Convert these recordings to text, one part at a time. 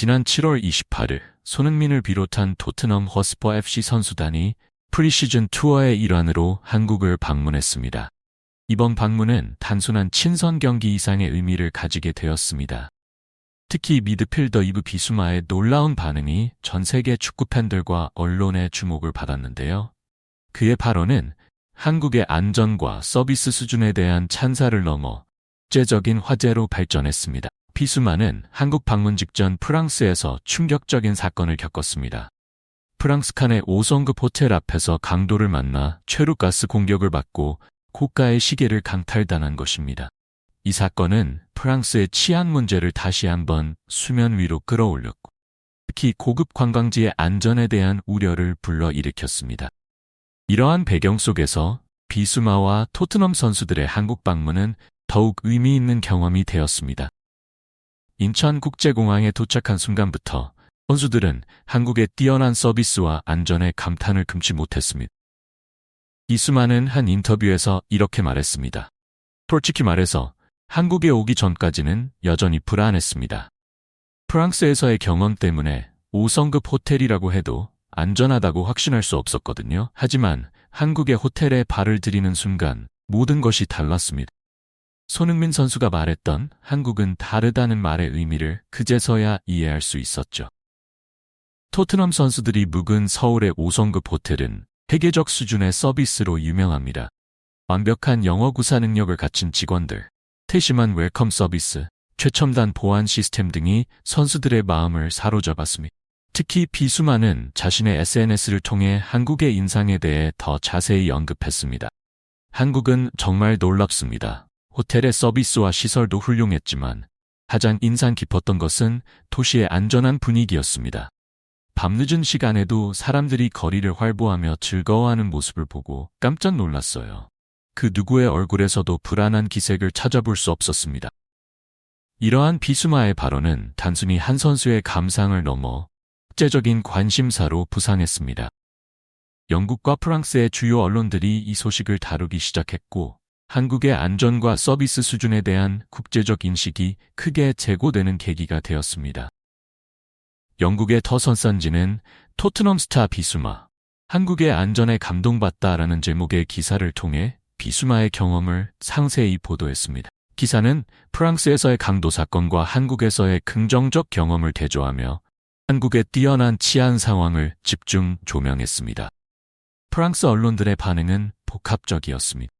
지난 7월 28일 손흥민을 비롯한 토트넘 허스퍼 FC 선수단이 프리시즌 투어의 일환으로 한국을 방문했습니다. 이번 방문은 단순한 친선 경기 이상의 의미를 가지게 되었습니다. 특히 미드필더 이브 비수마의 놀라운 반응이 전 세계 축구 팬들과 언론의 주목을 받았는데요. 그의 발언은 한국의 안전과 서비스 수준에 대한 찬사를 넘어 국제적인 화제로 발전했습니다. 비수마는 한국 방문 직전 프랑스에서 충격적인 사건을 겪었습니다. 프랑스 칸의 5성급 호텔 앞에서 강도를 만나 최루가스 공격을 받고 고가의 시계를 강탈당한 것입니다. 이 사건은 프랑스의 치안 문제를 다시 한번 수면 위로 끌어올렸고 특히 고급 관광지의 안전에 대한 우려를 불러일으켰습니다. 이러한 배경 속에서 비수마와 토트넘 선수들의 한국 방문은 더욱 의미 있는 경험이 되었습니다. 인천국제공항에 도착한 순간부터 선수들은 한국의 뛰어난 서비스와 안전에 감탄을 금치 못했습니다. 이수만은 한 인터뷰에서 이렇게 말했습니다. 솔직히 말해서 한국에 오기 전까지는 여전히 불안했습니다. 프랑스에서의 경험 때문에 5성급 호텔이라고 해도 안전하다고 확신할 수 없었거든요. 하지만 한국의 호텔에 발을 들이는 순간 모든 것이 달랐습니다. 손흥민 선수가 말했던 한국은 다르다는 말의 의미를 그제서야 이해할 수 있었죠. 토트넘 선수들이 묵은 서울의 5성급 호텔은 세계적 수준의 서비스로 유명합니다. 완벽한 영어 구사 능력을 갖춘 직원들, 세심한 웰컴 서비스, 최첨단 보안 시스템 등이 선수들의 마음을 사로잡았습니다. 특히 비수만은 자신의 SNS를 통해 한국의 인상에 대해 더 자세히 언급했습니다. 한국은 정말 놀랍습니다. 호텔의 서비스와 시설도 훌륭했지만 가장 인상 깊었던 것은 도시의 안전한 분위기였습니다. 밤늦은 시간에도 사람들이 거리를 활보하며 즐거워하는 모습을 보고 깜짝 놀랐어요. 그 누구의 얼굴에서도 불안한 기색을 찾아볼 수 없었습니다. 이러한 비수마의 발언은 단순히 한 선수의 감상을 넘어 국제적인 관심사로 부상했습니다. 영국과 프랑스의 주요 언론들이 이 소식을 다루기 시작했고 한국의 안전과 서비스 수준에 대한 국제적 인식이 크게 제고되는 계기가 되었습니다. 영국의 더 선산지는 토트넘 스타 비수마, 한국의 안전에 감동받다라는 제목의 기사를 통해 비수마의 경험을 상세히 보도했습니다. 기사는 프랑스에서의 강도 사건과 한국에서의 긍정적 경험을 대조하며 한국의 뛰어난 치안 상황을 집중 조명했습니다. 프랑스 언론들의 반응은 복합적이었습니다.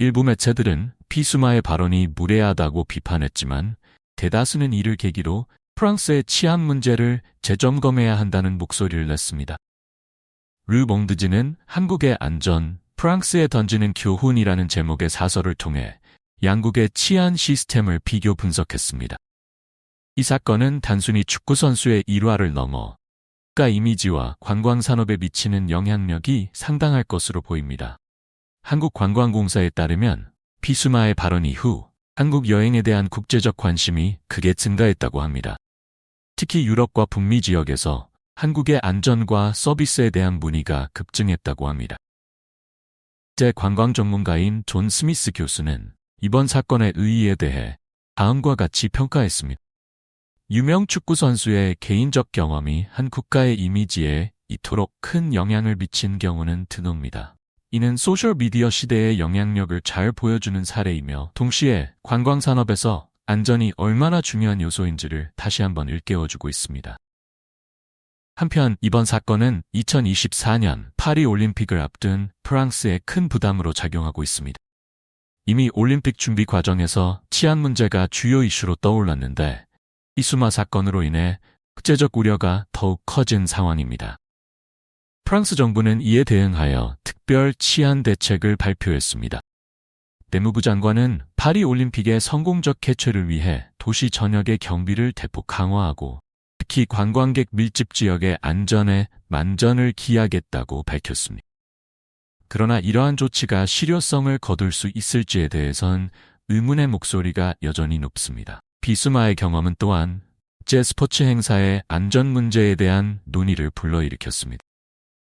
일부 매체들은 비수마의 발언이 무례하다고 비판했지만 대다수는 이를 계기로 프랑스의 치안 문제를 재점검해야 한다는 목소리를 냈습니다. 르몽드지는 한국의 안전, 프랑스에 던지는 교훈이라는 제목의 사설을 통해 양국의 치안 시스템을 비교 분석했습니다. 이 사건은 단순히 축구선수의 일화를 넘어 국가 이미지와 관광산업에 미치는 영향력이 상당할 것으로 보입니다. 한국관광공사에 따르면 피수마의 발언 이후 한국 여행에 대한 국제적 관심이 크게 증가했다고 합니다. 특히 유럽과 북미 지역에서 한국의 안전과 서비스에 대한 문의가 급증했다고 합니다. 국제 관광 전문가인 존 스미스 교수는 이번 사건의 의의에 대해 다음과 같이 평가했습니다. 유명 축구 선수의 개인적 경험이 한 국가의 이미지에 이토록 큰 영향을 미친 경우는 드뭅니다. 이는 소셜미디어 시대의 영향력을 잘 보여주는 사례이며 동시에 관광산업에서 안전이 얼마나 중요한 요소인지를 다시 한번 일깨워주고 있습니다. 한편 이번 사건은 2024년 파리 올림픽을 앞둔 프랑스의 큰 부담으로 작용하고 있습니다. 이미 올림픽 준비 과정에서 치안 문제가 주요 이슈로 떠올랐는데 이수마 사건으로 인해 국제적 우려가 더욱 커진 상황입니다. 프랑스 정부는 이에 대응하여 특별 치안 대책을 발표했습니다. 내무부 장관은 파리 올림픽의 성공적 개최를 위해 도시 전역의 경비를 대폭 강화하고 특히 관광객 밀집 지역의 안전에 만전을 기하겠다고 밝혔습니다. 그러나 이러한 조치가 실효성을 거둘 수 있을지에 대해선 의문의 목소리가 여전히 높습니다. 비수마의 경험은 또한 국제 스포츠 행사의 안전 문제에 대한 논의를 불러일으켰습니다.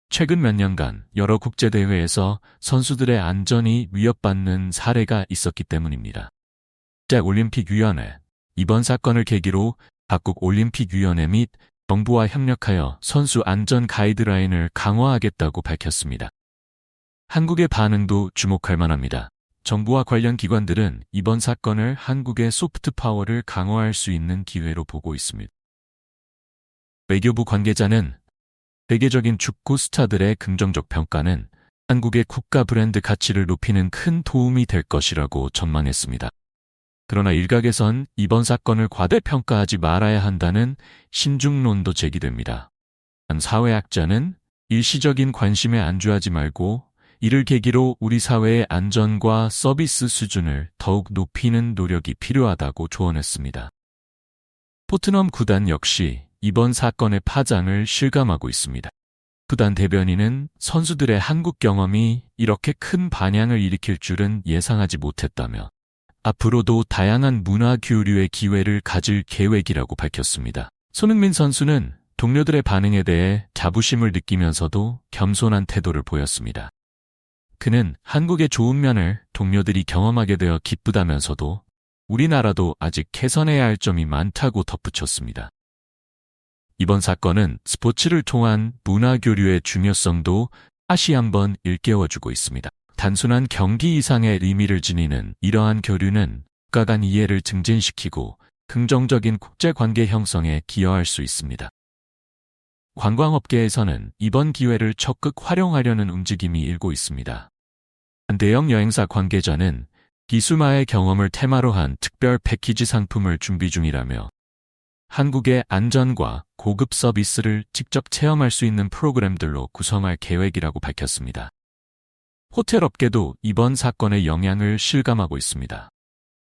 최근 몇 년간 여러 국제대회에서 선수들의 안전이 위협받는 사례가 있었기 때문입니다. 국제올림픽위원회 이번 사건을 계기로 각국 올림픽위원회 및 정부와 협력하여 선수 안전 가이드라인을 강화하겠다고 밝혔습니다. 한국의 반응도 주목할 만합니다. 정부와 관련 기관들은 이번 사건을 한국의 소프트 파워를 강화할 수 있는 기회로 보고 있습니다. 외교부 관계자는 세계적인 축구 스타들의 긍정적 평가는 한국의 국가 브랜드 가치를 높이는 큰 도움이 될 것이라고 전망했습니다. 그러나 일각에선 이번 사건을 과대평가하지 말아야 한다는 신중론도 제기됩니다. 한 사회학자는 일시적인 관심에 안주하지 말고 이를 계기로 우리 사회의 안전과 서비스 수준을 더욱 높이는 노력이 필요하다고 조언했습니다. 포트넘 구단 역시 이번 사건의 파장을 실감하고 있습니다. 구단 대변인은 선수들의 한국 경험이 이렇게 큰 반향을 일으킬 줄은 예상하지 못했다며 앞으로도 다양한 문화 교류의 기회를 가질 계획이라고 밝혔습니다. 손흥민 선수는 동료들의 반응에 대해 자부심을 느끼면서도 겸손한 태도를 보였습니다. 그는 한국의 좋은 면을 동료들이 경험하게 되어 기쁘다면서도 우리나라도 아직 개선해야 할 점이 많다고 덧붙였습니다. 이번 사건은 스포츠를 통한 문화 교류의 중요성도 다시 한번 일깨워주고 있습니다. 단순한 경기 이상의 의미를 지니는 이러한 교류는 국가 간 이해를 증진시키고 긍정적인 국제관계 형성에 기여할 수 있습니다. 관광업계에서는 이번 기회를 적극 활용하려는 움직임이 일고 있습니다. 한 대형 여행사 관계자는 기수마의 경험을 테마로 한 특별 패키지 상품을 준비 중이라며 한국의 안전과 고급 서비스를 직접 체험할 수 있는 프로그램들로 구성할 계획이라고 밝혔습니다. 호텔 업계도 이번 사건의 영향을 실감하고 있습니다.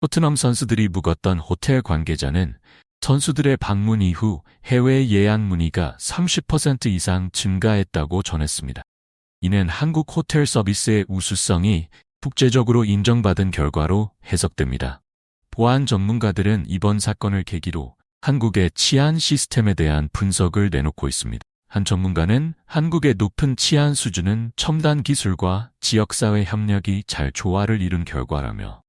토트넘 선수들이 묵었던 호텔 관계자는 선수들의 방문 이후 해외 예약 문의가 30% 이상 증가했다고 전했습니다. 이는 한국 호텔 서비스의 우수성이 국제적으로 인정받은 결과로 해석됩니다. 보안 전문가들은 이번 사건을 계기로 한국의 치안 시스템에 대한 분석을 내놓고 있습니다. 한 전문가는 한국의 높은 치안 수준은 첨단 기술과 지역사회 협력이 잘 조화를 이룬 결과라며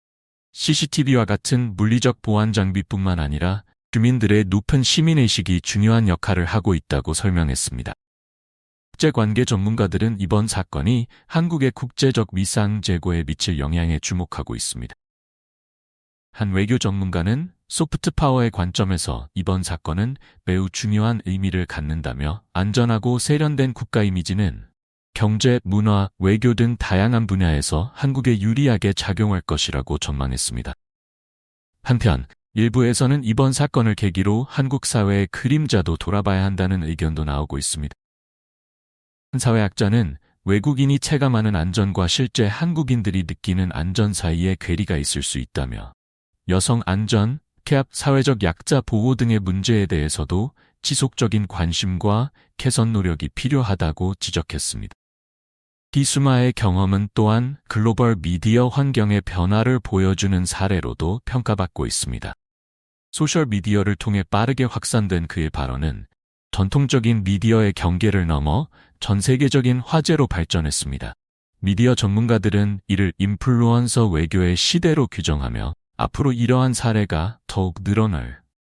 CCTV와 같은 물리적 보안 장비뿐만 아니라 주민들의 높은 시민의식이 중요한 역할을 하고 있다고 설명했습니다. 국제관계 전문가들은 이번 사건이 한국의 국제적 위상 제고에 미칠 영향에 주목하고 있습니다. 한 외교 전문가는 소프트 파워의 관점에서 이번 사건은 매우 중요한 의미를 갖는다며 안전하고 세련된 국가 이미지는 경제, 문화, 외교 등 다양한 분야에서 한국에 유리하게 작용할 것이라고 전망했습니다. 한편 일부에서는 이번 사건을 계기로 한국 사회의 그림자도 돌아봐야 한다는 의견도 나오고 있습니다. 한 사회학자는 외국인이 체감하는 안전과 실제 한국인들이 느끼는 안전 사이에 괴리가 있을 수 있다며 여성 안전, 케압 사회적 약자 보호 등의 문제에 대해서도 지속적인 관심과 개선 노력이 필요하다고 지적했습니다. 디수마의 경험은 또한 글로벌 미디어 환경의 변화를 보여주는 사례로도 평가받고 있습니다. 소셜미디어를 통해 빠르게 확산된 그의 발언은 전통적인 미디어의 경계를 넘어 전 세계적인 화제로 발전했습니다. 미디어 전문가들은 이를 인플루언서 외교의 시대로 규정하며 앞으로 이러한 사례가 더욱 늘어날